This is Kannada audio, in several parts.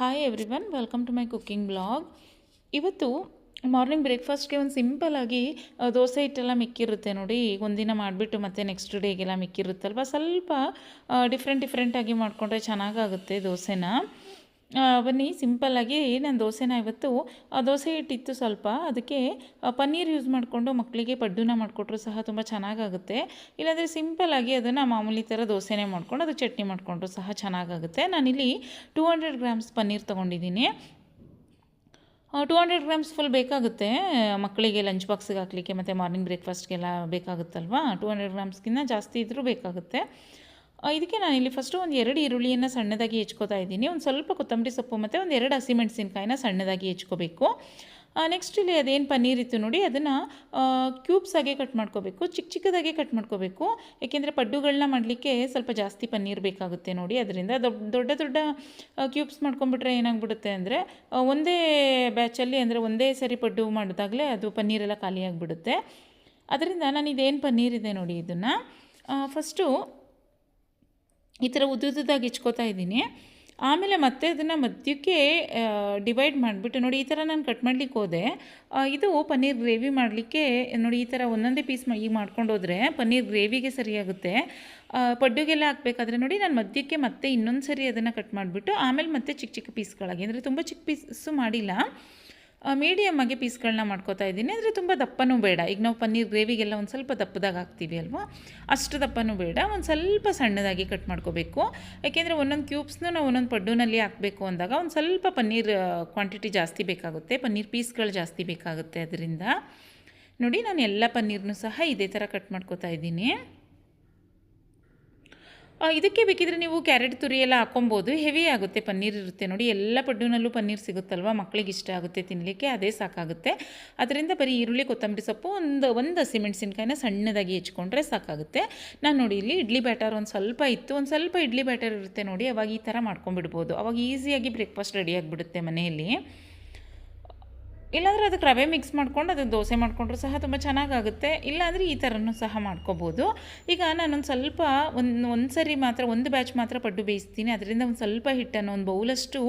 Hi everyone welcome to my cooking blog ಇವತ್ತು ಮಾರ್ನಿಂಗ್ ಬ್ರೇಕ್ಫಾಸ್ಟ್ಗೆ ಒಂದು ಸಿಂಪಲಾಗಿ ದೋಸೆ ಹಿಟ್ಟೆಲ್ಲ ಮಿಕ್ಕಿರುತ್ತೆ ನೋಡಿ. ಒಂದಿನ ಮಾಡಿಬಿಟ್ಟು ಮತ್ತೆ ನೆಕ್ಸ್ಟ್ ಡೇಗೆಲ್ಲ ಮಿಕ್ಕಿರುತ್ತಲ್ವ? ಸ್ವಲ್ಪ ಡಿಫ್ರೆಂಟ್ ಡಿಫ್ರೆಂಟಾಗಿ ಮಾಡಿಕೊಂಡ್ರೆ ಚೆನ್ನಾಗಾಗುತ್ತೆ ದೋಸೆನ. ಬನ್ನಿ ಸಿಂಪಲ್ಲಾಗಿ ನಾನು ದೋಸೆನ ಇವತ್ತು? ಆ, ದೋಸೆ ಹಿಟ್ಟಿತ್ತು ಸ್ವಲ್ಪ. ಅದಕ್ಕೆ ಪನ್ನೀರ್ ಯೂಸ್ ಮಾಡಿಕೊಂಡು ಮಕ್ಕಳಿಗೆ ಪಡ್ಡುನ ಮಾಡಿಕೊಟ್ರು ಸಹ ತುಂಬ ಚೆನ್ನಾಗಾಗುತ್ತೆ. ಇಲ್ಲಾಂದರೆ ಸಿಂಪಲ್ಲಾಗಿ ಅದನ್ನು ಮಾಮೂಲಿ ಥರ ದೋಸೆನೇ ಮಾಡ್ಕೊಂಡು ಅದು ಚಟ್ನಿ ಮಾಡಿಕೊಂಡ್ರು ಸಹ ಚೆನ್ನಾಗಾಗುತ್ತೆ. ನಾನಿಲ್ಲಿ ಟೂ ಹಂಡ್ರೆಡ್ ಗ್ರಾಮ್ಸ್ ಪನ್ನೀರ್ ತೊಗೊಂಡಿದ್ದೀನಿ. ಟೂ ಹಂಡ್ರೆಡ್ ಗ್ರಾಮ್ಸ್ ಫುಲ್ ಬೇಕಾಗುತ್ತೆ. ಮಕ್ಕಳಿಗೆ ಲಂಚ್ ಬಾಕ್ಸಿಗೆ ಹಾಕಲಿಕ್ಕೆ ಮತ್ತು ಮಾರ್ನಿಂಗ್ ಬ್ರೇಕ್ಫಾಸ್ಟ್ಗೆಲ್ಲ ಬೇಕಾಗುತ್ತಲ್ವಾ? ಟೂ ಹಂಡ್ರೆಡ್ ಗ್ರಾಮ್ಸ್ಗಿಂತ ಜಾಸ್ತಿ ಇದ್ದರೂ ಬೇಕಾಗುತ್ತೆ. ಇದಕ್ಕೆ ನಾನು ಇಲ್ಲಿ ಫಸ್ಟು ಒಂದು ಎರಡು ಈರುಳ್ಳಿಯನ್ನು ಸಣ್ಣದಾಗಿ ಹೆಚ್ಕೋತಾ ಇದ್ದೀನಿ. ಒಂದು ಸ್ವಲ್ಪ ಕೊತ್ತಂಬರಿ ಸೊಪ್ಪು ಮತ್ತು ಒಂದು ಎರಡು ಹಸಿಮೆಣಸಿನ್ಕಾಯಿನ ಸಣ್ಣದಾಗಿ ಹೆಚ್ಕೋಬೇಕು. ನೆಕ್ಸ್ಟ್ ಇಲ್ಲಿ ಅದೇನು ಪನ್ನೀರ್ ಇತ್ತು ನೋಡಿ, ಅದನ್ನು ಕ್ಯೂಬ್ಸ್ ಆಗಿ ಕಟ್ ಮಾಡ್ಕೋಬೇಕು. ಚಿಕ್ಕ ಚಿಕ್ಕದಾಗಿ ಕಟ್ ಮಾಡ್ಕೋಬೇಕು. ಏಕೆಂದರೆ ಪಡ್ಡುಗಳನ್ನ ಮಾಡಲಿಕ್ಕೆ ಸ್ವಲ್ಪ ಜಾಸ್ತಿ ಪನ್ನೀರ್ ಬೇಕಾಗುತ್ತೆ ನೋಡಿ. ಅದರಿಂದ ದೊಡ್ಡ ದೊಡ್ಡ ಕ್ಯೂಬ್ಸ್ ಮಾಡ್ಕೊಂಬಿಟ್ರೆ ಏನಾಗ್ಬಿಡುತ್ತೆ ಅಂದರೆ ಒಂದೇ ಬ್ಯಾಚಲ್ಲಿ ಅಂದರೆ ಒಂದೇ ಸರಿ ಪಡ್ಡು ಮಾಡಿದಾಗಲೇ ಅದು ಪನ್ನೀರೆಲ್ಲ ಖಾಲಿಯಾಗಿಬಿಡುತ್ತೆ. ಅದರಿಂದ ನಾನು ಇದೇನು ಪನ್ನೀರ್ ಇದೆ ನೋಡಿ ಇದನ್ನು. ಫಸ್ಟು ಈ ಥರ ಉದ್ದುದ್ದಾಗಿ ಇಚ್ಕೋತಾ ಇದ್ದೀನಿ. ಆಮೇಲೆ ಮತ್ತೆ ಅದನ್ನು ಮಧ್ಯಕ್ಕೆ ಡಿವೈಡ್ ಮಾಡಿಬಿಟ್ಟು ನೋಡಿ ಈ ಥರ ನಾನು ಕಟ್ ಮಾಡ್ಲಿಕ್ಕೆ ಹೋದೆ. ಇದು ಪನ್ನೀರ್ ಗ್ರೇವಿ ಮಾಡಲಿಕ್ಕೆ ನೋಡಿ ಈ ಥರ ಒಂದೊಂದೇ ಪೀಸ್ ಈಗ ಮಾಡ್ಕೊಂಡು ಹೋದರೆ ಪನ್ನೀರ್ ಗ್ರೇವಿಗೆ ಸರಿಯಾಗುತ್ತೆ ಪಡ್ಡುಗೆಲ್ಲ ಹಾಕಬೇಕಾದ್ರೆ ನೋಡಿ ನಾನು ಮಧ್ಯಕ್ಕೆ ಮತ್ತೆ ಇನ್ನೊಂದು ಸರಿ ಅದನ್ನು ಕಟ್ ಮಾಡಿಬಿಟ್ಟು ಆಮೇಲೆ ಮತ್ತೆ ಚಿಕ್ಕ ಚಿಕ್ಕ ಪೀಸ್ಗಳಾಗಿ ಅಂದರೆ ತುಂಬ ಚಿಕ್ಕ ಪೀಸು ಮಾಡಿಲ್ಲ. ಮೀಡಿಯಮ್ ಆಗಿ ಪೀಸ್ಗಳನ್ನ ಮಾಡ್ಕೋತಾ ಇದ್ದೀನಿ. ಅಂದರೆ ತುಂಬ ದಪ್ಪನೂ ಬೇಡ. ಈಗ ನಾವು ಪನ್ನೀರ್ ಗ್ರೇವಿಗೆಲ್ಲ ಒಂದು ಸ್ವಲ್ಪ ದಪ್ಪದಾಗ ಹಾಕ್ತೀವಿ ಅಲ್ವಾ? ಅಷ್ಟು ದಪ್ಪನೂ ಬೇಡ. ಒಂದು ಸ್ವಲ್ಪ ಸಣ್ಣದಾಗಿ ಕಟ್ ಮಾಡ್ಕೋಬೇಕು. ಯಾಕೆಂದರೆ ಒಂದೊಂದು ಕ್ಯೂಬ್ಸ್ನ ನಾವು ಒಂದೊಂದು ಪಡ್ಡುನಲ್ಲಿ ಹಾಕಬೇಕು ಅಂದಾಗ ಒಂದು ಸ್ವಲ್ಪ ಪನ್ನೀರ್ ಕ್ವಾಂಟಿಟಿ ಜಾಸ್ತಿ ಬೇಕಾಗುತ್ತೆ. ಪನ್ನೀರ್ ಪೀಸ್ಗಳು ಜಾಸ್ತಿ ಬೇಕಾಗುತ್ತೆ ಅದರಿಂದ. ನೋಡಿ, ನಾನು ಎಲ್ಲ ಪನ್ನೀರ್ನೂ ಸಹ ಇದೇ ಥರ ಕಟ್ ಮಾಡ್ಕೋತಾ ಇದ್ದೀನಿ. ಇದಕ್ಕೆ ಬೇಕಿದ್ರೆ ನೀವು ಕ್ಯಾರೆಟ್ ತುರಿ ಎಲ್ಲ ಹಾಕೊಬೋದು. ಹೆವಿ ಆಗುತ್ತೆ. ಪನ್ನೀರ್ ಇರುತ್ತೆ ನೋಡಿ. ಎಲ್ಲ ಪಡ್ಡುನಲ್ಲೂ ಪನ್ನೀರ್ ಸಿಗುತ್ತಲ್ವ? ಮಕ್ಕಳಿಗೆ ಇಷ್ಟ ಆಗುತ್ತೆ ತಿನ್ನಲಿಕ್ಕೆ ಅದೇ ಸಾಕಾಗುತ್ತೆ. ಅದರಿಂದ ಬರೀ ಈರುಳ್ಳಿ, ಕೊತ್ತಂಬರಿ ಸೊಪ್ಪು ಒಂದು ಒಂದು ಹಸಿಮೆಣಸಿನ್ಕಾಯಿನ ಸಣ್ಣದಾಗಿ ಹೆಚ್ಕೊಂಡ್ರೆ ಸಾಕಾಗುತ್ತೆ. ನಾನು ನೋಡಿ ಇಲ್ಲಿ ಇಡ್ಲಿ ಬ್ಯಾಟರ್ ಒಂದು ಸ್ವಲ್ಪ ಇತ್ತು. ಒಂದು ಸ್ವಲ್ಪ ಇಡ್ಲಿ ಬ್ಯಾಟರ್ ಇರುತ್ತೆ ನೋಡಿ. ಅವಾಗ ಈ ಥರ ಮಾಡ್ಕೊಂಡ್ಬಿಡ್ಬೋದು. ಅವಾಗ ಈಸಿಯಾಗಿ ಬ್ರೇಕ್ಫಾಸ್ಟ್ ರೆಡಿ ಆಗಿಬಿಡುತ್ತೆ ಮನೆಯಲ್ಲಿ. ಇಲ್ಲಾಂದರೆ ಅದಕ್ಕೆ ರವೆ ಮಿಕ್ಸ್ ಮಾಡ್ಕೊಂಡು ಅದಕ್ಕೆ ದೋಸೆ ಮಾಡಿಕೊಂಡ್ರು ಸಹ ತುಂಬ ಚೆನ್ನಾಗಾಗುತ್ತೆ. ಇಲ್ಲಾಂದರೆ ಈ ಥರನೂ ಸಹ ಮಾಡ್ಕೋಬೋದು. ಈಗ ನಾನೊಂದು ಸ್ವಲ್ಪ ಒಂದು ಒಂದು ಸರಿ ಮಾತ್ರ, ಒಂದು ಬ್ಯಾಚ್ ಮಾತ್ರ ಪಡ್ಡು ಬೇಯಿಸ್ತೀನಿ. ಅದರಿಂದ ಒಂದು ಸ್ವಲ್ಪ ಹಿಟ್ಟನ್ನು, ಒಂದು ಬೌಲಷ್ಟು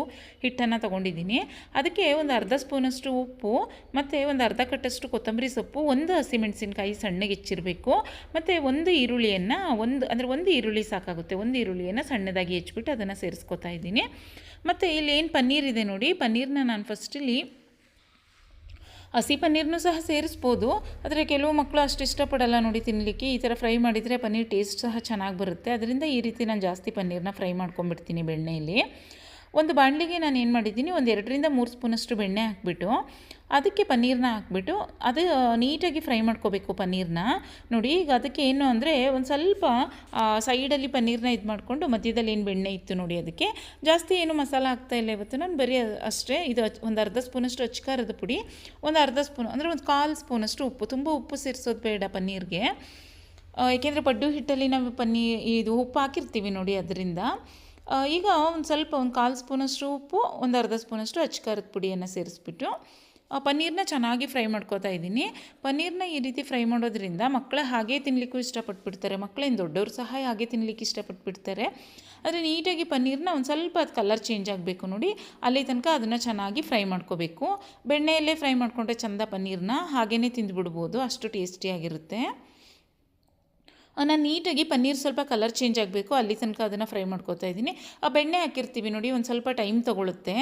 ಹಿಟ್ಟನ್ನು ತೊಗೊಂಡಿದ್ದೀನಿ. ಅದಕ್ಕೆ ಒಂದು ಅರ್ಧ ಸ್ಪೂನಷ್ಟು ಉಪ್ಪು, ಮತ್ತು ಒಂದು ಅರ್ಧ ಕಟ್ಟಷ್ಟು ಕೊತ್ತಂಬರಿ ಸೊಪ್ಪು, ಒಂದು ಹಸಿಮೆಣಸಿನ್ಕಾಯಿ ಸಣ್ಣಗೆ ಹೆಚ್ಚಿರಬೇಕು. ಮತ್ತು ಒಂದು ಈರುಳ್ಳಿಯನ್ನು, ಒಂದು, ಅಂದರೆ ಒಂದು ಈರುಳ್ಳಿ ಸಾಕಾಗುತ್ತೆ. ಒಂದು ಈರುಳ್ಳಿಯನ್ನು ಸಣ್ಣದಾಗಿ ಹೆಚ್ಚಿಬಿಟ್ಟು ಅದನ್ನು ಸೇರಿಸ್ಕೊತಾ ಇದ್ದೀನಿ. ಮತ್ತು ಇಲ್ಲಿ ಏನು ಪನ್ನೀರ್ ಇದೆ ನೋಡಿ. ಪನ್ನೀರ್ನ ನಾನು ಫಸ್ಟಲ್ಲಿ ಹಸಿ ಪನ್ನೀರ್ನೂ ಸಹ ಸೇರಿಸ್ಬೋದು. ಆದರೆ ಕೆಲವು ಮಕ್ಕಳು ಅಷ್ಟು ಇಷ್ಟಪಡಲ್ಲ ನೋಡಿ ತಿನ್ನಲಿಕ್ಕೆ ಈ ಥರ ಫ್ರೈ ಮಾಡಿದರೆ ಪನ್ನೀರ್ ಟೇಸ್ಟ್ ಸಹ ಚೆನ್ನಾಗಿ ಬರುತ್ತೆ. ಅದರಿಂದ ಈ ರೀತಿ ನಾನು ಜಾಸ್ತಿ ಪನ್ನೀರ್ನ ಫ್ರೈ ಮಾಡ್ಕೊಂಡ್ಬಿಡ್ತೀನಿ ಬೆಣ್ಣೆಯಲ್ಲಿ ಒಂದು ಬಾಣಲಿಗೆ ನಾನು ಏನು ಮಾಡಿದ್ದೀನಿ, ಒಂದು ಎರಡರಿಂದ ಮೂರು ಸ್ಪೂನಷ್ಟು ಬೆಣ್ಣೆ ಹಾಕ್ಬಿಟ್ಟು, ಅದಕ್ಕೆ ಪನ್ನೀರ್ನ ಹಾಕ್ಬಿಟ್ಟು, ಅದು ನೀಟಾಗಿ ಫ್ರೈ ಮಾಡ್ಕೋಬೇಕು ಪನ್ನೀರ್ನ. ನೋಡಿ, ಈಗ ಅದಕ್ಕೆ ಏನು ಅಂದರೆ, ಒಂದು ಸ್ವಲ್ಪ ಸೈಡಲ್ಲಿ ಪನ್ನೀರ್ನ ಇದು ಮಾಡಿಕೊಂಡು, ಮಧ್ಯದಲ್ಲಿ ಏನು ಬೆಣ್ಣೆ ಇತ್ತು ನೋಡಿ ಅದಕ್ಕೆ. ಜಾಸ್ತಿ ಏನು ಮಸಾಲ ಹಾಕ್ತಾ ಇಲ್ಲ ಇವತ್ತು, ನಾನು ಬರೀ ಅಷ್ಟೇ. ಇದು ಒಂದು ಅರ್ಧ ಸ್ಪೂನಷ್ಟು ಅಚ್ಕಾರದ ಪುಡಿ, ಒಂದು ಅರ್ಧ ಸ್ಪೂನ್, ಅಂದರೆ ಒಂದು ಕಾಲು ಸ್ಪೂನಷ್ಟು ಉಪ್ಪು, ತುಂಬ ಉಪ್ಪು ಸೇರಿಸೋದು ಬೇಡ ಪನ್ನೀರ್ಗೆ. ಏಕೆಂದರೆ ಪಡ್ಡು ಹಿಟ್ಟಲ್ಲಿ ನಾವು ಪನ್ನೀರ್ ಇದು ಉಪ್ಪು ಹಾಕಿರ್ತೀವಿ ನೋಡಿ ಅದರಿಂದ. ಈಗ ಒಂದು ಸ್ವಲ್ಪ ಒಂದು ಕಾಲು ಸ್ಪೂನಷ್ಟು ಉಪ್ಪು, ಒಂದು ಅರ್ಧ ಸ್ಪೂನಷ್ಟು ಅಚ್ಕಾರದ ಪುಡಿಯನ್ನು ಸೇರಿಸ್ಬಿಟ್ಟು ಪನ್ನೀರನ್ನ ಪನ್ನೀರ್ನ ಚೆನ್ನಾಗಿ ಫ್ರೈ ಮಾಡ್ಕೋತಾ ಇದ್ದೀನಿ. ಪನ್ನೀರ್ನ ಈ ರೀತಿ ಫ್ರೈ ಮಾಡೋದ್ರಿಂದ ಮಕ್ಕಳು ಹಾಗೇ ತಿನ್ನಲಿಕ್ಕೂ ಇಷ್ಟಪಟ್ಬಿಡ್ತಾರೆ. ಮಕ್ಕಳೇನು ದೊಡ್ಡವರು ಸಹ ಹಾಗೆ ತಿನ್ನಲಿಕ್ಕೆ ಇಷ್ಟಪಟ್ಬಿಡ್ತಾರೆ. ಆದರೆ ನೀಟಾಗಿ ಪನ್ನೀರ್ನ ಒಂದು ಸ್ವಲ್ಪ ಅದು ಕಲರ್ ಚೇಂಜ್ ಆಗಬೇಕು ನೋಡಿ, ಅಲ್ಲಿ ತನಕ ಅದನ್ನು ಚೆನ್ನಾಗಿ ಫ್ರೈ ಮಾಡ್ಕೋಬೇಕು. ಬೆಣ್ಣೆಯಲ್ಲೇ ಫ್ರೈ ಮಾಡಿಕೊಂಡ್ರೆ ಚಂದ ಪನ್ನೀರ್ನ ಹಾಗೇ ತಿಂದುಬಿಡ್ಬೋದು. ಅಷ್ಟು ಟೇಸ್ಟಿಯಾಗಿರುತ್ತೆ ನಾನು ನೀಟಾಗಿ ಪನ್ನೀರ್ ಸ್ವಲ್ಪ ಕಲರ್ ಚೇಂಜ್ ಆಗಬೇಕು. ಅಲ್ಲಿ ತನಕ ಅದನ್ನು ಫ್ರೈ ಮಾಡ್ಕೋತಾ ಇದ್ದೀನಿ. ಆ ಬೆಣ್ಣೆ ಹಾಕಿರ್ತೀವಿ ನೋಡಿ, ಒಂದು ಸ್ವಲ್ಪ ಟೈಮ್ ತೊಗೊಳುತ್ತೆ.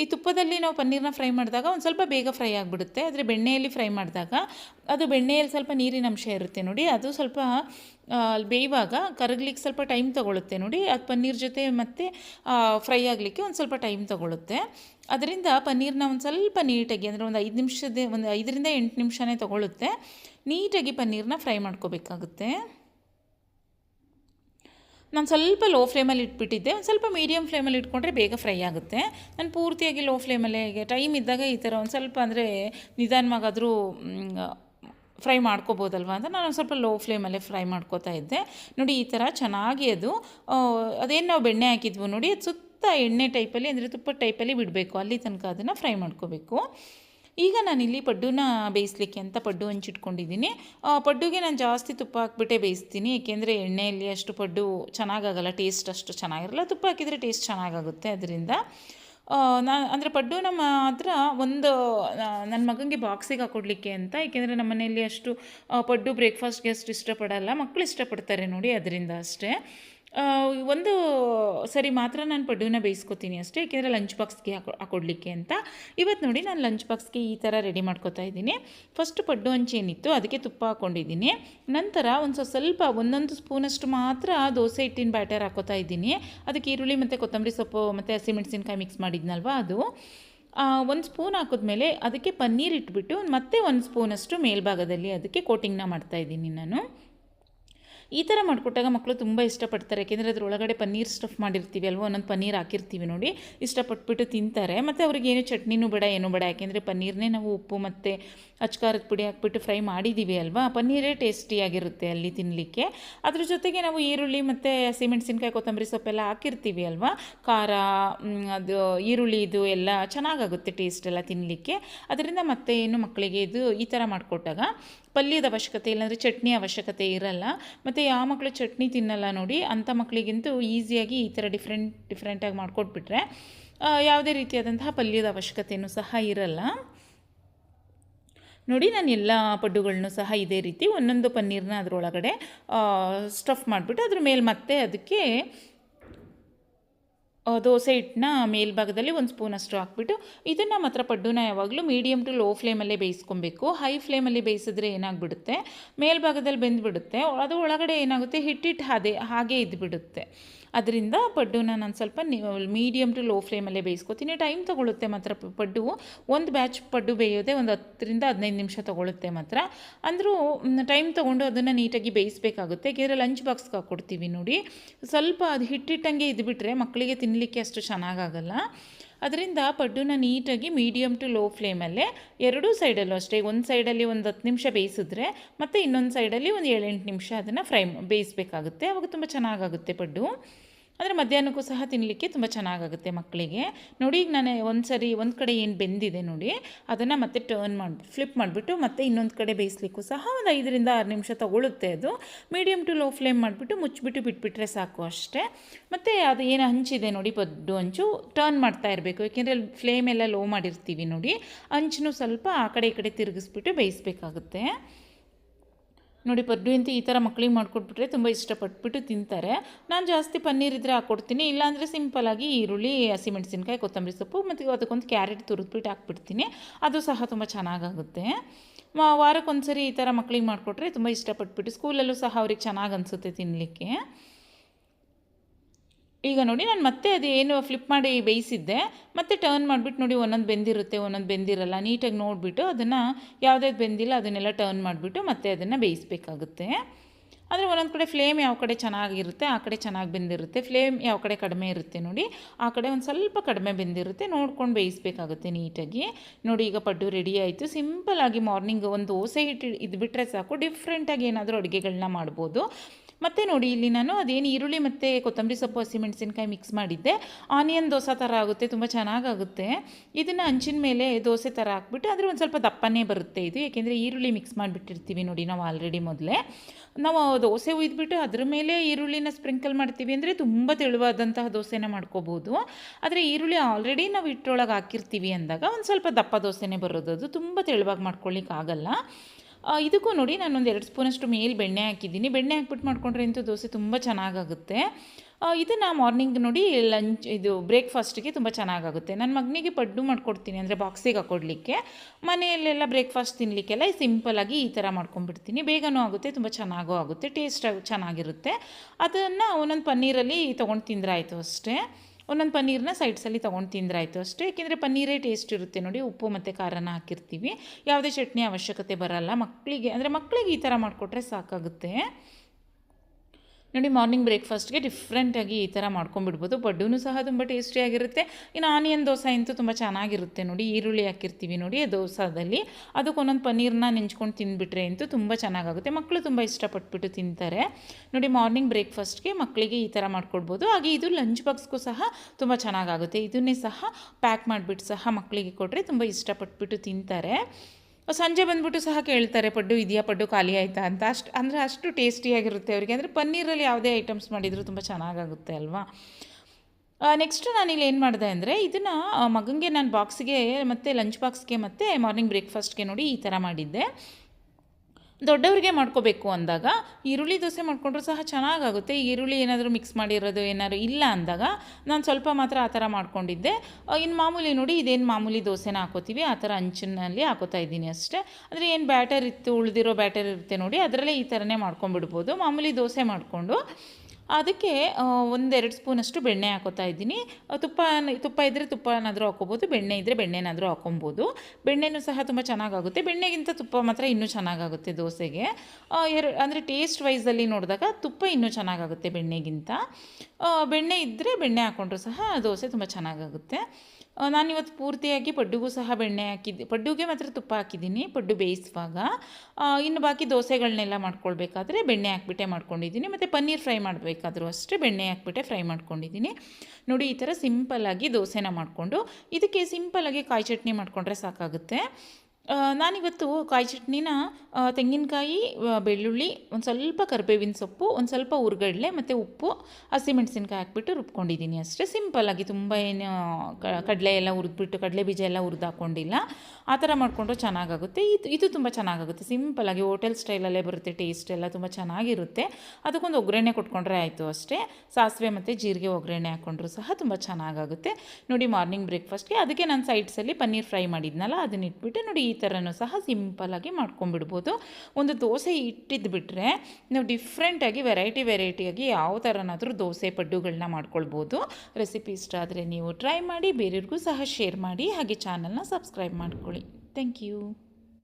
ಈ ತುಪ್ಪದಲ್ಲಿ ನಾವು ಪನ್ನೀರ್ನ ಫ್ರೈ ಮಾಡಿದಾಗ ಒಂದು ಸ್ವಲ್ಪ ಬೇಗ ಫ್ರೈ ಆಗಿಬಿಡುತ್ತೆ. ಆದರೆ ಬೆಣ್ಣೆಯಲ್ಲಿ ಫ್ರೈ ಮಾಡಿದಾಗ ಅದು ಬೆಣ್ಣೆಯಲ್ಲಿ ಸ್ವಲ್ಪ ನೀರಿನ ಅಂಶ ಇರುತ್ತೆ ನೋಡಿ, ಅದು ಸ್ವಲ್ಪ ಬೇಯುವಾಗ ಕರಗ್ಲಿಕ್ಕೆ ಸ್ವಲ್ಪ ಟೈಮ್ ತೊಗೊಳುತ್ತೆ ನೋಡಿ. ಅದು ಪನ್ನೀರ್ ಜೊತೆ ಮತ್ತೆ ಫ್ರೈ ಆಗಲಿಕ್ಕೆ ಒಂದು ಸ್ವಲ್ಪ ಟೈಮ್ ತೊಗೊಳುತ್ತೆ. ಅದರಿಂದ ಪನ್ನೀರ್ನ ಒಂದು ಸ್ವಲ್ಪ ನೀಟಾಗಿ ಅಂದರೆ ಒಂದು ಐದು ನಿಮಿಷದ, ಒಂದು ಐದರಿಂದ ಎಂಟು ನಿಮಿಷನೇ ತೊಗೊಳುತ್ತೆ. ನೀಟಾಗಿ ಪನ್ನೀರ್ನ ಫ್ರೈ ಮಾಡ್ಕೋಬೇಕಾಗುತ್ತೆ. ನಾನು ಸ್ವಲ್ಪ ಲೋ ಫ್ಲೇಮಲ್ಲಿ ಇಟ್ಬಿಟ್ಟಿದ್ದೆ. ಒಂದು ಸ್ವಲ್ಪ ಮೀಡಿಯಮ್ ಫ್ಲೇಮಲ್ಲಿ ಇಟ್ಕೊಂಡ್ರೆ ಬೇಗ ಫ್ರೈ ಆಗುತ್ತೆ. ನಾನು ಪೂರ್ತಿಯಾಗಿ ಲೋ ಫ್ಲೇಮಲ್ಲೇ ಟೈಮ್ ಇದ್ದಾಗ ಈ ಥರ ಒಂದು ಸ್ವಲ್ಪ ಅಂದರೆ ನಿಧಾನವಾಗಾದರೂ ಫ್ರೈ ಮಾಡ್ಕೋಬೋದಲ್ವ ಅಂತ ನಾನು ಸ್ವಲ್ಪ ಲೋ ಫ್ಲೇಮಲ್ಲೇ ಫ್ರೈ ಮಾಡ್ಕೋತಾ ಇದ್ದೆ. ನೋಡಿ ಈ ಥರ ಚೆನ್ನಾಗಿ ಅದು. ಅದೇನು ನಾವು ಬೆಣ್ಣೆ ಹಾಕಿದ್ವು ನೋಡಿ, ಅದು ಸುತ್ತ ಎಣ್ಣೆ ಟೈಪಲ್ಲಿ ಅಂದರೆ ತುಪ್ಪ ಟೈಪಲ್ಲಿ ಬಿಡಬೇಕು. ಅಲ್ಲಿ ತನಕ ಅದನ್ನು ಫ್ರೈ ಮಾಡ್ಕೋಬೇಕು. ಈಗ ನಾನಿಲ್ಲಿ ಪಡ್ಡುನ ಬೇಯಿಸ್ಲಿಕ್ಕೆ ಅಂತ ಪಡ್ಡು ಹಂಚಿಟ್ಕೊಂಡಿದ್ದೀನಿ. ಪಡ್ಡುಗೆ ನಾನು ಜಾಸ್ತಿ ತುಪ್ಪ ಹಾಕ್ಬಿಟ್ಟೆ ಬೇಯಿಸ್ತೀನಿ. ಏಕೆಂದರೆ ಎಣ್ಣೆಯಲ್ಲಿ ಅಷ್ಟು ಪಡ್ಡು ಚೆನ್ನಾಗಾಗಲ್ಲ, ಟೇಸ್ಟ್ ಅಷ್ಟು ಚೆನ್ನಾಗಿರಲ್ಲ. ತುಪ್ಪ ಹಾಕಿದರೆ ಟೇಸ್ಟ್ ಚೆನ್ನಾಗಾಗುತ್ತೆ ಅದರಿಂದ. ನಾ, ಅಂದರೆ ಪಡ್ಡು ನಮ್ಮ ಮಾತ್ರ ಒಂದು ನನ್ನ ಮಗನಿಗೆ ಬಾಕ್ಸಿಗೆ ಹಾಕೊಡ್ಲಿಕ್ಕೆ ಅಂತ. ಏಕೆಂದರೆ ನಮ್ಮ ಮನೆಯಲ್ಲಿ ಅಷ್ಟು ಪಡ್ಡು ಬ್ರೇಕ್ಫಾಸ್ಟ್ಗೆ ಅಷ್ಟು ಇಷ್ಟಪಡಲ್ಲ. ಮಕ್ಕಳು ಇಷ್ಟಪಡ್ತಾರೆ ನೋಡಿ ಅದರಿಂದ ಅಷ್ಟೇ. ಒಂದು ಸರಿ ಮಾತ್ರ ನಾನು ಪಡ್ಡುನ ಬೇಯಿಸ್ಕೊತೀನಿ ಅಷ್ಟೇ ಏಕೆಂದರೆ ಲಂಚ್ ಬಾಕ್ಸ್ಗೆ ಹಾಕೊ, ಹಾಕೊಡ್ಲಿಕ್ಕೆ ಅಂತ. ಇವತ್ತು ನೋಡಿ ನಾನು ಲಂಚ್ ಬಾಕ್ಸ್ಗೆ ಈ ಥರ ರೆಡಿ ಮಾಡ್ಕೋತಾ ಇದ್ದೀನಿ. ಫಸ್ಟ್ ಪಡ್ಡು ಏನಿತ್ತು, ಅದಕ್ಕೆ ತುಪ್ಪ ಹಾಕ್ಕೊಂಡಿದ್ದೀನಿ ನಂತರ ಒಂದು ಸ್ವ- ಸ್ವಲ್ಪ ಒಂದೊಂದು ಸ್ಪೂನಷ್ಟು ಮಾತ್ರ ದೋಸೆ ಹಿಟ್ಟಿನ ಬ್ಯಾಟರ್ ಹಾಕೋತಾ ಇದ್ದೀನಿ. ಅದಕ್ಕೆ ಈರುಳ್ಳಿ ಮತ್ತು ಕೊತ್ತಂಬರಿ ಸೊಪ್ಪು ಮತ್ತು ಹಸಿಮೆಣಸಿನ್ಕಾಯಿ ಮಿಕ್ಸ್ ಮಾಡಿದ್ನಲ್ವ ಅದು. ಒಂದು ಸ್ಪೂನ್ ಹಾಕಿದ್ಮೇಲೆ ಅದಕ್ಕೆ ಪನ್ನೀರ್ ಇಟ್ಬಿಟ್ಟು ಮತ್ತೆ ಒಂದು ಸ್ಪೂನಷ್ಟು ಮೇಲ್ಭಾಗದಲ್ಲಿ ಅದಕ್ಕೆ ಕೋಟಿಂಗ್ನ ಮಾಡ್ತಾಯಿದ್ದೀನಿ ನಾನು. ಈ ಥರ ಮಾಡಿಕೊಟ್ಟಾಗ ಮಕ್ಕಳು ತುಂಬ ಇಷ್ಟಪಡ್ತಾರೆ. ಯಾಕೆಂದರೆ ಅದರೊಳಗಡೆ ಪನ್ನೀರ್ ಸ್ಟಫ್ ಮಾಡಿರ್ತೀವಿ ಅಲ್ವಾ? ಒಂದೊಂದು ಪನ್ನೀರ್ ಹಾಕಿರ್ತೀವಿ ನೋಡಿ. ಇಷ್ಟಪಟ್ಬಿಟ್ಟು ತಿಂತಾರೆ. ಮತ್ತು ಅವ್ರಿಗೆ ಏನು ಚಟ್ನಿನೂ ಬೇಡ, ಏನೂ ಬೇಡ. ಯಾಕೆಂದರೆ ಪನ್ನೀರ್ನೇ ನಾವು ಉಪ್ಪು ಮತ್ತು ಅಚ್ಕಾರದ ಪುಡಿ ಹಾಕ್ಬಿಟ್ಟು ಫ್ರೈ ಮಾಡಿದ್ದೀವಿ ಅಲ್ವಾ? ಪನ್ನೀರೇ ಟೇಸ್ಟಿಯಾಗಿರುತ್ತೆ ಅಲ್ಲಿ ತಿನ್ನಲಿಕ್ಕೆ ಅದ್ರ ಜೊತೆಗೆ ನಾವು ಈರುಳ್ಳಿ ಮತ್ತು ಹಸಿಮೆಣಸಿನ್ಕಾಯಿ, ಕೊತ್ತಂಬರಿ ಸೊಪ್ಪೆಲ್ಲ ಹಾಕಿರ್ತೀವಿ ಅಲ್ವಾ? ಖಾರ ಅದು ಈರುಳ್ಳಿ ಇದು ಎಲ್ಲ ಚೆನ್ನಾಗಾಗುತ್ತೆ ಟೇಸ್ಟ್ ಎಲ್ಲ ತಿನ್ನಲಿಕ್ಕೆ ಅದರಿಂದ ಮತ್ತೆ ಏನು ಮಕ್ಕಳಿಗೆ ಇದು ಈ ಥರ ಮಾಡಿಕೊಟ್ಟಾಗ ಪಲ್ಯದ ಅವಶ್ಯಕತೆ ಇಲ್ಲಾಂದರೆ ಚಟ್ನಿ ಅವಶ್ಯಕತೆ ಇರಲ್ಲ. ಮತ್ತು ಯಾವ ಮಕ್ಕಳು ಚಟ್ನಿ ತಿನ್ನಲ್ಲ ನೋಡಿ ಅಂಥ ಮಕ್ಕಳಿಗಂತೂ ಈಸಿಯಾಗಿ ಈ ಥರ ಡಿಫ್ರೆಂಟ್ ಡಿಫ್ರೆಂಟಾಗಿ ಮಾಡಿಕೊಟ್ಬಿಟ್ರೆ ಯಾವುದೇ ರೀತಿಯಾದಂತಹ ಪಲ್ಯದ ಅವಶ್ಯಕತೆಯೂ ಸಹ ಇರಲ್ಲ. ನೋಡಿ, ನಾನು ಎಲ್ಲ ಪಡ್ಡುಗಳನ್ನೂ ಸಹ ಇದೇ ರೀತಿ ಒಂದೊಂದು ಪನ್ನೀರನ್ನ ಅದರೊಳಗಡೆ ಸ್ಟಫ್ ಮಾಡಿಬಿಟ್ಟು ಅದ್ರ ಮೇಲೆ ಮತ್ತೆ ಅದಕ್ಕೆ ದೋಸೆ ಹಿಟ್ಟನ್ನ ಮೇಲ್ಭಾಗದಲ್ಲಿ ಒಂದು ಸ್ಪೂನಷ್ಟು ಹಾಕ್ಬಿಟ್ಟು ಇದನ್ನು ಮಾತ್ರ ಪಡ್ಡುನ ಯಾವಾಗಲೂ ಮೀಡಿಯಮ್ ಟು ಲೋ ಫ್ಲೇಮಲ್ಲೇ ಬೇಯಿಸ್ಕೊಬೇಕು. ಹೈ ಫ್ಲೇಮಲ್ಲಿ ಬೇಯಿಸಿದ್ರೆ ಏನಾಗ್ಬಿಡುತ್ತೆ? ಮೇಲ್ಭಾಗದಲ್ಲಿ ಬೆಂದ್ಬಿಡುತ್ತೆ. ಅದು ಒಳಗಡೆ ಏನಾಗುತ್ತೆ? ಹಿಟ್ಟಿಟ್ಟು ಅದೇ ಹಾಗೆ ಇದ್ಬಿಡುತ್ತೆ. ಅದರಿಂದ ಪಡ್ಡುನ ನಾನು ಸ್ವಲ್ಪ ಮೀಡಿಯಮ್ ಟು ಲೋ ಫ್ಲೇಮಲ್ಲೇ ಬೇಯಿಸ್ಕೊತೀನಿ. ಟೈಮ್ ತೊಗೊಳುತ್ತೆ ಮಾತ್ರ ಪಡ್ಡು. ಒಂದು ಬ್ಯಾಚ್ ಪಡ್ಡು ಬೇಯೋದೇ ಒಂದು ಹತ್ತರಿಂದ ಹದಿನೈದು ನಿಮಿಷ ತೊಗೊಳುತ್ತೆ ಮಾತ್ರ. ಅಂದರೂ ಟೈಮ್ ತೊಗೊಂಡು ಅದನ್ನು ನೀಟಾಗಿ ಬೇಯಿಸಬೇಕಾಗುತ್ತೆ. ಯಾಕೆಂದರೆ ಲಂಚ್ ಬಾಕ್ಸ್ಗೆ ಹಾಕ್ಕೊಡ್ತೀವಿ ನೋಡಿ. ಸ್ವಲ್ಪ ಅದು ಹಿಟ್ಟಿಟ್ಟಂಗೆ ಇದ್ಬಿಟ್ರೆ ಮಕ್ಕಳಿಗೆ ತಿನ್ನಲಿಕ್ಕೆ ಅಷ್ಟು ಚೆನ್ನಾಗಾಗಲ್ಲ. ಅದರಿಂದ ಪಡ್ಡುನ ನೀಟಾಗಿ ಮೀಡಿಯಮ್ ಟು ಲೋ ಫ್ಲೇಮಲ್ಲೇ ಎರಡೂ ಸೈಡಲ್ಲೂ ಅಷ್ಟೇ, ಒಂದು ಸೈಡಲ್ಲಿ ಒಂದು ಹತ್ತು ನಿಮಿಷ ಬೇಯಿಸಿದ್ರೆ ಮತ್ತು ಇನ್ನೊಂದು ಸೈಡಲ್ಲಿ ಒಂದು ಏಳೆಂಟು ನಿಮಿಷ ಅದನ್ನು ಫ್ರೈ ಬೇಯಿಸಬೇಕಾಗುತ್ತೆ. ಅವಾಗ ತುಂಬ ಚೆನ್ನಾಗಾಗುತ್ತೆ ಪಡ್ಡು. ಅಂದರೆ ಮಧ್ಯಾಹ್ನಕ್ಕೂ ಸಹ ತಿನ್ನಲಿಕ್ಕೆ ತುಂಬ ಚೆನ್ನಾಗಾಗುತ್ತೆ ಮಕ್ಕಳಿಗೆ. ನೋಡಿ, ಈಗ ನಾನು ಒಂದು ಸರಿ ಒಂದು ಕಡೆ ಏನು ಬೆಂದಿದೆ ನೋಡಿ, ಅದನ್ನು ಮತ್ತೆ ಟರ್ನ್ ಮಾಡಿ ಫ್ಲಿಪ್ ಮಾಡಿಬಿಟ್ಟು ಮತ್ತೆ ಇನ್ನೊಂದು ಕಡೆ ಬೇಯಿಸ್ಲಿಕ್ಕೂ ಸಹ ಒಂದು ಐದರಿಂದ ಆರು ನಿಮಿಷ ತಗೊಳುತ್ತೆ ಅದು. ಮೀಡಿಯಮ್ ಟು ಲೋ ಫ್ಲೇಮ್ ಮಾಡಿಬಿಟ್ಟು ಮುಚ್ಚಿಬಿಟ್ಟು ಬಿಟ್ಬಿಟ್ರೆ ಸಾಕು ಅಷ್ಟೇ. ಮತ್ತು ಅದು ಏನು ಹಂಚಿದೆ ನೋಡಿ, ಪದ್ದು ಹಂಚು ಟರ್ನ್ ಮಾಡ್ತಾ ಇರಬೇಕು. ಏಕೆಂದರೆ ಫ್ಲೇಮ್ ಎಲ್ಲ ಲೋ ಮಾಡಿರ್ತೀವಿ ನೋಡಿ ಹಂಚನ್ನು ಸ್ವಲ್ಪ ಆ ಕಡೆ ಈ ಕಡೆ ತಿರುಗಿಸ್ಬಿಟ್ಟು ಬೇಯಿಸಬೇಕಾಗುತ್ತೆ. ನೋಡಿ ಪಡ್ಡು ಅಂತ ಈ ಥರ ಮಕ್ಕಳಿಗೆ ಮಾಡಿಕೊಟ್ಬಿಟ್ರೆ ತುಂಬ ಇಷ್ಟಪಟ್ಬಿಟ್ಟು ತಿಂತಾರೆ. ನಾನು ಜಾಸ್ತಿ ಪನ್ನೀರ್ ಇದ್ದರೆ ಹಾಕ್ಕೊಡ್ತೀನಿ ಇಲ್ಲಾಂದರೆ ಸಿಂಪಲಾಗಿ ಈರುಳ್ಳಿ ಹಸಿಮೆಣಸಿನ್ಕಾಯಿ ಕೊತ್ತಂಬರಿ ಸೊಪ್ಪು, ಮತ್ತು ಅದಕ್ಕೊಂದು ಕ್ಯಾರೆಟ್ ತುರಿದ್ಬಿಟ್ಟು ಹಾಕ್ಬಿಡ್ತೀನಿ. ಅದು ಸಹ ತುಂಬ ಚೆನ್ನಾಗಾಗುತ್ತೆ. ವಾರಕ್ಕೆ ವಾರಕ್ಕೊಂದ್ಸರಿ ಈ ಥರ ಮಕ್ಕಳಿಗೆ ಮಾಡಿಕೊಟ್ರೆ ತುಂಬ ಇಷ್ಟಪಟ್ಬಿಟ್ಟು, ಸ್ಕೂಲಲ್ಲೂ ಸಹ ಅವ್ರಿಗೆ ಚೆನ್ನಾಗಿ ಅನಿಸುತ್ತೆ ತಿನ್ನಲಿಕ್ಕೆ ಈಗ ನೋಡಿ, ನಾನು ಮತ್ತೆ ಅದು ಏನು ಫ್ಲಿಪ್ ಮಾಡಿ ಬೇಯಿಸಿದ್ದೆ. ಮತ್ತೆ ಟರ್ನ್ ಮಾಡಿಬಿಟ್ಟು ನೋಡಿ ಒಂದೊಂದು ಬೆಂದಿರುತ್ತೆ, ಒಂದೊಂದು ಬೆಂದಿರಲ್ಲ. ನೀಟಾಗಿ ನೋಡಿಬಿಟ್ಟು ಅದನ್ನು ಯಾವುದ್ಯಾವ್ದು ಬೆಂದಿಲ್ಲ ಅದನ್ನೆಲ್ಲ ಟರ್ನ್ ಮಾಡಿಬಿಟ್ಟು ಮತ್ತೆ ಅದನ್ನು ಬೇಯಿಸಬೇಕಾಗುತ್ತೆ. ಆದರೆ ಒಂದೊಂದು ಕಡೆ ಫ್ಲೇಮ್ ಯಾವ ಕಡೆ ಚೆನ್ನಾಗಿರುತ್ತೆ, ಆ ಕಡೆ ಚೆನ್ನಾಗಿ ಬೆಂದಿರುತ್ತೆ. ಫ್ಲೇಮ್ ಯಾವ ಕಡೆ ಕಡಿಮೆ ಇರುತ್ತೆ ನೋಡಿ, ಆ ಕಡೆ ಒಂದು ಸ್ವಲ್ಪ ಕಡಿಮೆ ಬೆಂದಿರುತ್ತೆ. ನೋಡ್ಕೊಂಡು ಬೇಯಿಸಬೇಕಾಗುತ್ತೆ ನೀಟಾಗಿ. ನೋಡಿ, ಈಗ ಪಡ್ಡು ರೆಡಿ ಆಯಿತು. ಸಿಂಪಲ್ಲಾಗಿ ಮಾರ್ನಿಂಗ್ ಒಂದು ದೋಸೆ ಹಿಟ್ಟು ಇದ್ಬಿಟ್ರೆ ಸಾಕು. ಡಿಫ್ರೆಂಟಾಗಿ ಏನಾದರೂ ಅಡುಗೆಗಳನ್ನ ಮಾಡ್ಬೋದು. ಮತ್ತು ನೋಡಿ ಇಲ್ಲಿ ನಾನು ಅದೇನು ಈರುಳ್ಳಿ ಮತ್ತು ಕೊತ್ತಂಬರಿ ಸೊಪ್ಪು ಹಸಿಮೆಣಸಿನ್ಕಾಯಿ ಮಿಕ್ಸ್ ಮಾಡಿದ್ದೆ. ಆನಿಯನ್ ದೋಸೆ ಥರ ಆಗುತ್ತೆ ತುಂಬ ಚೆನ್ನಾಗಾಗುತ್ತೆ. ಇದನ್ನು ಹಂಚಿನ ಮೇಲೆ ದೋಸೆ ಥರ ಹಾಕ್ಬಿಟ್ಟು ಆದರೆ ಒಂದು ಸ್ವಲ್ಪ ದಪ್ಪನೇ ಬರುತ್ತೆ ಇದು. ಏಕೆಂದರೆ ಈರುಳ್ಳಿ ಮಿಕ್ಸ್ ಮಾಡಿಬಿಟ್ಟಿರ್ತೀವಿ ನೋಡಿ ನಾವು ಆಲ್ರೆಡಿ ಮೊದಲೇ. ನಾವು ದೋಸೆ ಉಯ್ದುಬಿಟ್ಟು ಅದ್ರ ಮೇಲೆ ಈರುಳ್ಳಿನ ಸ್ಪ್ರಿಂಕಲ್ ಮಾಡ್ತೀವಿ ಅಂದರೆ ತುಂಬ ತೆಳುವಾದಂತಹ ದೋಸೆನ ಮಾಡ್ಕೋಬೋದು. ಆದರೆ ಈರುಳ್ಳಿ ಆಲ್ರೆಡಿ ನಾವು ಹಿಟ್ಟೊಳಗೆ ಹಾಕಿರ್ತೀವಿ ಅಂದಾಗ ಒಂದು ಸ್ವಲ್ಪ ದಪ್ಪ ದೋಸೆನೇ ಬರೋದು. ಅದು ತುಂಬ ತೆಳುವಾಗಿ ಮಾಡ್ಕೊಳ್ಳಿಕ್ಕೆ ಆಗಲ್ಲ ಆ, ಇದಕ್ಕೂ ನೋಡಿ ನಾನು ಒಂದು ಎರಡು ಸ್ಪೂನಷ್ಟು ಮೇಲೆ ಬೆಣ್ಣೆ ಹಾಕಿದ್ದೀನಿ. ಬೆಣ್ಣೆ ಹಾಕ್ಬಿಟ್ಟು ಮಾಡ್ಕೊಂಡ್ರೆ ಅಂತೂ ದೋಸೆ ತುಂಬ ಚೆನ್ನಾಗಾಗುತ್ತೆ. ಇದನ್ನು ಮಾರ್ನಿಂಗ್ ನೋಡಿ ಲಂಚ್ ಇದು ಬ್ರೇಕ್ಫಾಸ್ಟಿಗೆ ತುಂಬ ಚೆನ್ನಾಗಾಗುತ್ತೆ. ನನ್ನ ಮಗನಿಗೆ ಪಡ್ಡು ಮಾಡ್ಕೊಡ್ತೀನಿ ಅಂದರೆ ಬಾಕ್ಸಿಗೆ ಹಾಕೊಡ್ಲಿಕ್ಕೆ. ಮನೆಯಲ್ಲೆಲ್ಲ ಬ್ರೇಕ್ಫಾಸ್ಟ್ ತಿನ್ನಲಿಕ್ಕೆಲ್ಲ ಸಿಂಪಲಾಗಿ ಈ ಥರ ಮಾಡ್ಕೊಂಡ್ಬಿಡ್ತೀನಿ. ಬೇಗನೂ ಆಗುತ್ತೆ, ತುಂಬ ಚೆನ್ನಾಗೂ ಆಗುತ್ತೆ ಟೇಸ್ಟ್ ಚೆನ್ನಾಗಿರುತ್ತೆ. ಅದನ್ನು ಒಂದೊಂದು ಪನ್ನೀರಲ್ಲಿ ತೊಗೊಂಡು ತಿಂದ್ರಾಯಿತು ಅಷ್ಟೇ. ಒಂದೊಂದು ಪನ್ನೀರ್ನ ಸೈಡ್ಸಲ್ಲಿ ತೊಗೊಂಡು ತಿಂದ್ರಾಯಿತು ಅಷ್ಟೇ. ಏಕೆಂದರೆ ಪನ್ನೀರೇ ಟೇಸ್ಟ್ ಇರುತ್ತೆ ನೋಡಿ, ಉಪ್ಪು ಮತ್ತು ಖಾರನ ಹಾಕಿರ್ತೀವಿ. ಯಾವುದೇ ಚಟ್ನಿ ಅವಶ್ಯಕತೆ ಬರಲ್ಲ ಮಕ್ಕಳಿಗೆ ಅಂದರೆ ಮಕ್ಕಳಿಗೆ ಈ ಥರ ಮಾಡಿಕೊಟ್ರೆ ಸಾಕಾಗುತ್ತೆ. ನೋಡಿ ಮಾರ್ನಿಂಗ್ ಬ್ರೇಕ್ಫಾಸ್ಟ್ಗೆ ಡಿಫ್ರೆಂಟಾಗಿ ಈ ಥರ ಮಾಡ್ಕೊಂಡ್ಬಿಡ್ಬೋದು. ಬಡ್ಡೂ ಸಹ ತುಂಬ ಟೇಸ್ಟಿಯಾಗಿರುತ್ತೆ ಇನ್ನು ಆನಿಯನ್ ದೋಸೆ ಅಂತೂ ತುಂಬ ಚೆನ್ನಾಗಿರುತ್ತೆ ನೋಡಿ, ಈರುಳ್ಳಿ ಹಾಕಿರ್ತೀವಿ ನೋಡಿ ದೋಸಾದಲ್ಲಿ. ಅದಕ್ಕೆ ಒಂದೊಂದು ಪನ್ನೀರನ್ನ ನೆಂಚ್ಕೊಂಡು ತಿಂದುಬಿಟ್ರೆ ಅಂತೂ ತುಂಬ ಚೆನ್ನಾಗಾಗುತ್ತೆ. ಮಕ್ಕಳು ತುಂಬ ಇಷ್ಟಪಟ್ಬಿಟ್ಟು ತಿಂತಾರೆ. ನೋಡಿ ಮಾರ್ನಿಂಗ್ ಬ್ರೇಕ್ಫಾಸ್ಟ್ಗೆ ಮಕ್ಕಳಿಗೆ ಈ ಥರ ಮಾಡ್ಕೊಡ್ಬೋದು. ಹಾಗೆ ಇದು ಲಂಚ್ ಬಾಕ್ಸ್ಗೂ ಸಹ ತುಂಬ ಚೆನ್ನಾಗಾಗುತ್ತೆ. ಇದನ್ನೇ ಸಹ ಪ್ಯಾಕ್ ಮಾಡಿಬಿಟ್ಟು ಸಹ ಮಕ್ಕಳಿಗೆ ಕೊಟ್ಟರೆ ತುಂಬ ಇಷ್ಟಪಟ್ಬಿಟ್ಟು ತಿಂತಾರೆ. ಸಂಜೆ ಬಂದ್ಬಿಟ್ಟು ಸಹ ಕೇಳ್ತಾರೆ, ಪಡ್ಡು ಇದೆಯಾ, ಪಡ್ಡು ಖಾಲಿ ಆಯಿತಾ? ಅಂತ. ಅಷ್ಟು, ಅಂದರೆ ಅಷ್ಟು ಟೇಸ್ಟಿಯಾಗಿರುತ್ತೆ ಅವರಿಗೆ. ಅಂದರೆ ಪನ್ನೀರಲ್ಲಿ ಯಾವುದೇ ಐಟಮ್ಸ್ ಮಾಡಿದರೂ ತುಂಬ ಚೆನ್ನಾಗಾಗುತ್ತೆ ಅಲ್ವಾ? ನೆಕ್ಸ್ಟ್ ನಾನಿಲ್ಲಿ ಏನು ಮಾಡಿದೆ ಅಂದರೆ, ಇದನ್ನು ಮಗನಿಗೆ ನಾನು ಬಾಕ್ಸ್ಗೆ ಮತ್ತು ಲಂಚ್ ಬಾಕ್ಸ್ಗೆ ಮತ್ತು ಮಾರ್ನಿಂಗ್ ಬ್ರೇಕ್ಫಾಸ್ಟ್ಗೆ ನೋಡಿ ಈ ಥರ ಮಾಡಿದ್ದೆ. ದೊಡ್ಡವರಿಗೆ ಮಾಡ್ಕೋಬೇಕು ಅಂದಾಗ ಈರುಳ್ಳಿ ದೋಸೆ ಮಾಡಿಕೊಂಡ್ರು ಸಹ ಚೆನ್ನಾಗಾಗುತ್ತೆ. ಈರುಳ್ಳಿ ಏನಾದರೂ ಮಿಕ್ಸ್ ಮಾಡಿರೋದು ಏನಾದರೂ ಇಲ್ಲ ಅಂದಾಗ ನಾನು ಸ್ವಲ್ಪ ಮಾತ್ರ ಆ ಥರ ಮಾಡ್ಕೊಂಡಿದ್ದೆ. ಇನ್ನು ಮಾಮೂಲಿ ನೋಡಿ ಇದೇನು ಮಾಮೂಲಿ ದೋಸೆನ ಹಾಕೋತೀವಿ, ಆ ಥರ ಅಂಚಿನಲ್ಲಿ ಹಾಕೋತಾ ಇದ್ದೀನಿ ಅಷ್ಟೇ. ಅಂದರೆ ಏನು ಬ್ಯಾಟರ್ ಇತ್ತು, ಉಳಿದಿರೋ ಬ್ಯಾಟರ್ ಇರುತ್ತೆ ನೋಡಿ ಅದರಲ್ಲೇ ಈ ಥರನೇ ಮಾಡ್ಕೊಂಬಿಡ್ಬೋದು ಮಾಮೂಲಿ ದೋಸೆ ಮಾಡಿಕೊಂಡು ಅದಕ್ಕೆ ಒಂದೆರಡು ಸ್ಪೂನಷ್ಟು ಬೆಣ್ಣೆ ಹಾಕೋತಾ ಇದ್ದೀನಿ. ತುಪ್ಪ ತುಪ್ಪ ಇದ್ದರೆ ತುಪ್ಪನಾದರೂ ಹಾಕೋಬೋದು, ಬೆಣ್ಣೆ ಇದ್ದರೆ ಬೆಣ್ಣೆನಾದರೂ ಹಾಕೊಬೋದು. ಬೆಣ್ಣೆನೂ ಸಹ ತುಂಬ ಚೆನ್ನಾಗಾಗುತ್ತೆ. ಬೆಣ್ಣೆಗಿಂತ ತುಪ್ಪ ಮಾತ್ರ ಇನ್ನೂ ಚೆನ್ನಾಗಾಗುತ್ತೆ ದೋಸೆಗೆ. ಎರಡು ಅಂದರೆ ಟೇಸ್ಟ್ ವೈಸಲ್ಲಿ ನೋಡಿದಾಗ ತುಪ್ಪ ಇನ್ನೂ ಚೆನ್ನಾಗಾಗುತ್ತೆ ಬೆಣ್ಣೆಗಿಂತ. ಬೆಣ್ಣೆ ಇದ್ದರೆ ಬೆಣ್ಣೆ ಹಾಕ್ಕೊಂಡ್ರೂ ಸಹ ದೋಸೆ ತುಂಬ ಚೆನ್ನಾಗಾಗುತ್ತೆ. ನಾನಿವತ್ತು ಪೂರ್ತಿಯಾಗಿ ಪಡ್ಡುಗೂ ಸಹ ಬೆಣ್ಣೆ ಹಾಕಿದ್ದೆ. ಪಡ್ಡುಗೆ ಮಾತ್ರ ತುಪ್ಪ ಹಾಕಿದ್ದೀನಿ, ಪಡ್ಡು ಬೇಯಿಸುವಾಗ. ಇನ್ನು ಬಾಕಿ ದೋಸೆಗಳನ್ನೆಲ್ಲ ಮಾಡ್ಕೊಳ್ಬೇಕಾದ್ರೆ ಬೆಣ್ಣೆ ಹಾಕ್ಬಿಟ್ಟೆ ಮಾಡ್ಕೊಂಡಿದ್ದೀನಿ. ಮತ್ತು ಪನ್ನೀರ್ ಫ್ರೈ ಮಾಡಬೇಕಾದ್ರೂ ಅಷ್ಟೇ ಬೆಣ್ಣೆ ಹಾಕ್ಬಿಟ್ಟೆ ಫ್ರೈ ಮಾಡ್ಕೊಂಡಿದ್ದೀನಿ. ನೋಡಿ, ಈ ಥರ ಸಿಂಪಲ್ಲಾಗಿ ದೋಸೆನ ಮಾಡಿಕೊಂಡು, ಇದಕ್ಕೆ ಸಿಂಪಲ್ಲಾಗಿ ಕಾಯಿ ಚಟ್ನಿ ಮಾಡಿಕೊಂಡ್ರೆ ಸಾಕಾಗುತ್ತೆ. ನಾನಿವತ್ತು ಕಾಯಿ ಚಟ್ನಿನ ತೆಂಗಿನಕಾಯಿ ಬೆಳ್ಳುಳ್ಳಿ, ಒಂದು ಸ್ವಲ್ಪ ಕರಿಬೇವಿನ ಸೊಪ್ಪು, ಒಂದು ಸ್ವಲ್ಪ ಉರ್ಗಡ್ಲೆ ಮತ್ತು ಉಪ್ಪು ಹಸಿಮೆಣಸಿನ್ಕಾಯಿ ಹಾಕ್ಬಿಟ್ಟು ರುಬ್ಕೊಂಡಿದ್ದೀನಿ ಅಷ್ಟೇ. ಸಿಂಪಲ್ಲಾಗಿ ತುಂಬ ಏನು ಕಡಲೆ ಎಲ್ಲ ಹುರಿದ್ಬಿಟ್ಟು, ಕಡಲೆ ಬೀಜ ಎಲ್ಲ ಉರಿದು ಹಾಕ್ಕೊಂಡಿಲ್ಲ ಆ ಥರ ಮಾಡಿಕೊಂಡ್ರು ಚೆನ್ನಾಗಾಗುತ್ತೆ. ಇದು ಇದು ತುಂಬ ಚೆನ್ನಾಗಾಗುತ್ತೆ. ಸಿಂಪಲ್ಲಾಗಿ ಹೋಟೆಲ್ ಸ್ಟೈಲಲ್ಲೇ ಬರುತ್ತೆ, ಟೇಸ್ಟ್ ಎಲ್ಲ ತುಂಬ ಚೆನ್ನಾಗಿರುತ್ತೆ. ಅದಕ್ಕೊಂದು ಒಗ್ಗರಣೆ ಕೊಟ್ಕೊಂಡ್ರೆ ಆಯಿತು ಅಷ್ಟೇ. ಸಾಸಿವೆ ಮತ್ತು ಜೀರಿಗೆ ಒಗ್ಗರಣೆ ಹಾಕ್ಕೊಂಡ್ರು ಸಹ ತುಂಬ ಚೆನ್ನಾಗಾಗುತ್ತೆ. ನೋಡಿ ಮಾರ್ನಿಂಗ್ ಬ್ರೇಕ್ಫಾಸ್ಟ್ಗೆ ಅದಕ್ಕೆ ನಾನು ಸೈಡ್ಸಲ್ಲಿ ಪನ್ನೀರ್ ಫ್ರೈ ಮಾಡಿದ್ನಲ್ಲ ಅದನ್ನ ಇಟ್ಬಿಟ್ಟು ನೋಡಿ ಥರನೂ ಸಹ ಸಿಂಪಲಾಗಿ ಮಾಡ್ಕೊಂಬಿಡ್ಬೋದು ಒಂದು ದೋಸೆ ಇಟ್ಟಿದ್ದು ಬಿಟ್ಟರೆ ನಾವು ಡಿಫ್ರೆಂಟಾಗಿ ವೆರೈಟಿ ವೆರೈಟಿಯಾಗಿ ಯಾವ ಥರನಾದರೂ ದೋಸೆ ಪಡ್ಡುಗಳನ್ನ ಮಾಡ್ಕೊಳ್ಬೋದು. ರೆಸಿಪಿ ಇಷ್ಟ ಆದರೆ ನೀವು ಟ್ರೈ ಮಾಡಿ, ಬೇರೆಯವ್ರಿಗೂ ಸಹ ಶೇರ್ ಮಾಡಿ, ಹಾಗೆ ಚಾನಲ್ನ ಸಬ್ಸ್ಕ್ರೈಬ್ ಮಾಡ್ಕೊಳ್ಳಿ. Thank you